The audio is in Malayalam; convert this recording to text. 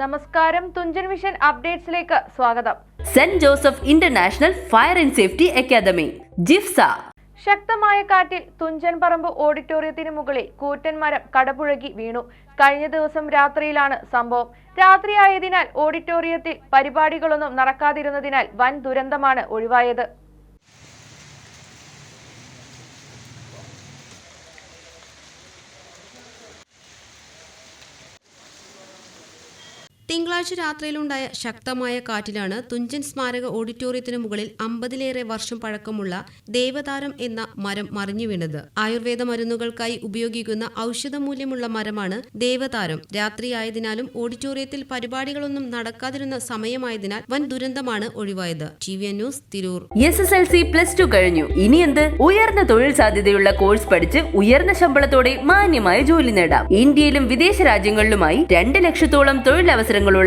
നമസ്കാരം. തുഞ്ചൻ മിഷൻ അപ്ഡേറ്റ്സിലേക്ക് സ്വാഗതം. Saint Joseph international fire and safety academy Jifsa. ശക്തമായ കാറ്റിൽ തുഞ്ചൻ പറമ്പ് ഓഡിറ്റോറിയത്തിന് മുകളിൽ കൂറ്റൻ മരം കടപുഴകി വീണു. കഴിഞ്ഞ ദിവസം രാത്രിയിലാണ് സംഭവം. രാത്രിയായതിനാൽ ഓഡിറ്റോറിയത്തിൽ പരിപാടികളൊന്നും നടക്കാതിരുന്നതിനാൽ വൻ ദുരന്തമാണ് ഒഴിവായത്. തിങ്കളാഴ്ച രാത്രിയിലുണ്ടായ ശക്തമായ കാറ്റിലാണ് തുഞ്ചൻ സ്മാരക ഓഡിറ്റോറിയത്തിന് മുകളിൽ അമ്പതിലേറെ വർഷം പഴക്കമുള്ള ദേവതാരം എന്ന മരം മറിഞ്ഞു വീണത്. ആയുർവേദ മരുന്നുകൾക്കായി ഉപയോഗിക്കുന്ന ഔഷധമൂല്യമുള്ള മരമാണ് ദേവതാരം. രാത്രിയായതിനാലും ഓഡിറ്റോറിയത്തിൽ പരിപാടികളൊന്നും നടക്കാതിരുന്ന സമയമായതിനാൽ വൻ ദുരന്തമാണ് ഒഴിവായത്. T V news Tirur. S S L C plus two കഴിഞ്ഞു. ഇനി എന്ത്? ഉയർന്ന തൊഴിൽ സാധ്യതയുള്ള കോഴ്സ് പഠിച്ച് ഉയർന്ന ശമ്പളത്തോടെ മാന്യമായ ജോലി നേടാം. ഇന്ത്യയിലും വിദേശ രാജ്യങ്ങളിലുമായി രണ്ട് ലക്ഷത്തോളം തൊഴിലവസരങ്ങളുള്ള